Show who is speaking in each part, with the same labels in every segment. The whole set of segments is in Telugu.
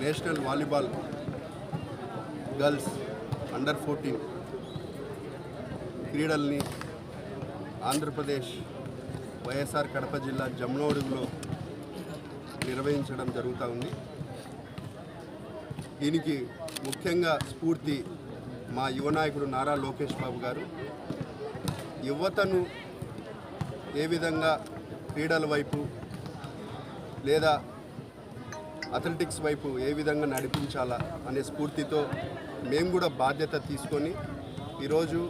Speaker 1: National volleyball girls under fourteen క్రీడల్ని Andhra Pradesh YSR Kadapa జిల్లా జమ్నోడుగులో నిర్వహించడం జరుగుతూ ఉంది. దీనికి ముఖ్యంగా స్ఫూర్తి మా యువ నాయకుడు నారా లోకేష్ బాబు గారు. యువతను ఏ విధంగా క్రీడల వైపు లేదా అథ్లెటిక్స్ వైపు ఏ విధంగా నడిపించాలా అనే స్ఫూర్తితో మేము కూడా బాధ్యత తీసుకొని ఈరోజు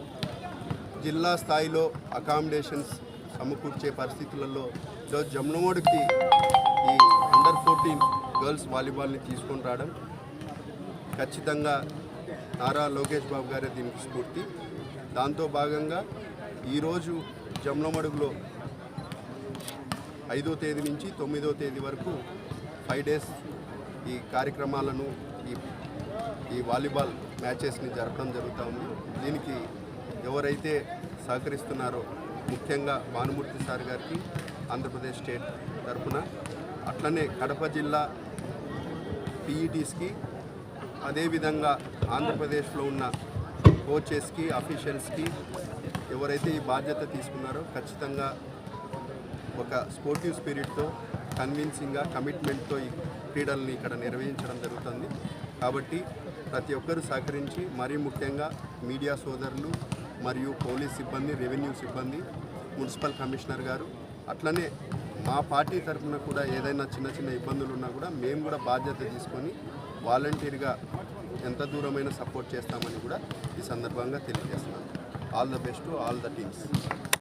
Speaker 1: జిల్లా స్థాయిలో అకామిడేషన్స్ సమకూర్చే పరిస్థితులలో ఈరోజు జమ్నమోడికి ఈ అండర్ ఫోర్టీన్ గర్ల్స్ వాలీబాల్ని తీసుకొని రావడం ఖచ్చితంగా నారా లోకేష్ బాబు గారే దీనికి స్ఫూర్తి. దాంతో భాగంగా ఈరోజు జమ్లమడుగులో ఐదో తేదీ నుంచి తొమ్మిదో తేదీ వరకు ఫైవ్ డేస్ ఈ కార్యక్రమాలను ఈ ఈ వాలీబాల్ మ్యాచెస్ని జరపడం జరుగుతూ ఉంది. దీనికి ఎవరైతే సహకరిస్తున్నారో ముఖ్యంగా భానుమూర్తి సార్ గారికి ఆంధ్రప్రదేశ్ స్టేట్ తరఫున అట్లనే కడప జిల్లా పీఈటీస్కి అదేవిధంగా ఆంధ్రప్రదేశ్లో ఉన్న కోచెస్కి అఫీషియల్స్కి ఎవరైతే ఈ బాధ్యత తీసుకున్నారో ఖచ్చితంగా ఒక స్పోర్టివ్ స్పిరిట్తో కన్విన్సింగ్గా కమిట్మెంట్తో ఈ క్రీడల్ని ఇక్కడ నిర్వహించడం జరుగుతుంది. కాబట్టి ప్రతి ఒక్కరూ సహకరించి మరీ ముఖ్యంగా మీడియా సోదరులు మరియు పోలీస్ సిబ్బంది రెవెన్యూ సిబ్బంది మున్సిపల్ కమిషనర్ గారు అట్లనే మా పార్టీ తరఫున కూడా ఏదైనా చిన్న చిన్న ఇబ్బందులు ఉన్నా కూడా మేము కూడా బాధ్యత తీసుకొని వాలంటీర్గా ఎంత దూరమైన సపోర్ట్ చేస్తామని కూడా ఈ సందర్భంగా తెలియజేస్తున్నాను. All the best all the teams